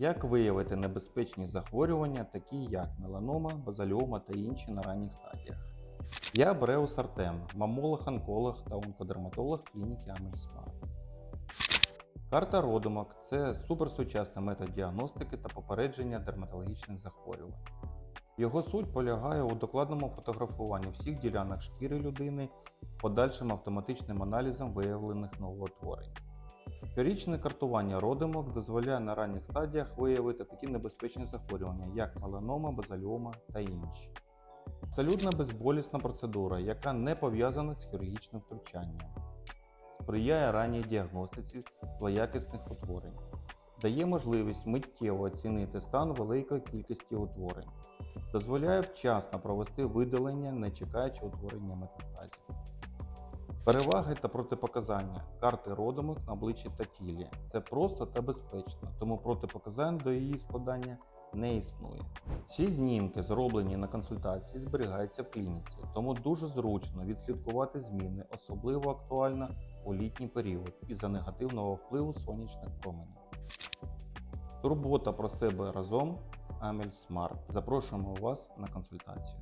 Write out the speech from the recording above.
Як виявити небезпечні захворювання, такі як меланома, базаліома та інші на ранніх стадіях? Я Бреус Артем, мамолог-онколог та онкодерматолог клініки Амельсмар. Карта родимок це суперсучасний метод діагностики та попередження дерматологічних захворювань. Його суть полягає у докладному фотографуванні всіх ділянок шкіри людини подальшим автоматичним аналізом виявлених новоутворень. Щорічне картування родимок дозволяє на ранніх стадіях виявити такі небезпечні захворювання, як меланома, базаліома та інші. Абсолютно безболісна процедура, яка не пов'язана з хірургічним втручанням, сприяє ранній діагностиці злоякісних утворень, дає можливість миттєво оцінити стан великої кількості утворень, дозволяє вчасно провести видалення, не чекаючи утворення метастазів. Переваги та протипоказання карти родимок на обличчі та тілі. Це просто та безпечно, тому протипоказань до її складання не існує. Ці знімки, зроблені на консультації, зберігаються в клініці, тому дуже зручно відслідкувати зміни, особливо актуально у літній період із-за негативного впливу сонячних променів. Турбота про себе разом з Амель Смарт. Запрошуємо вас на консультацію.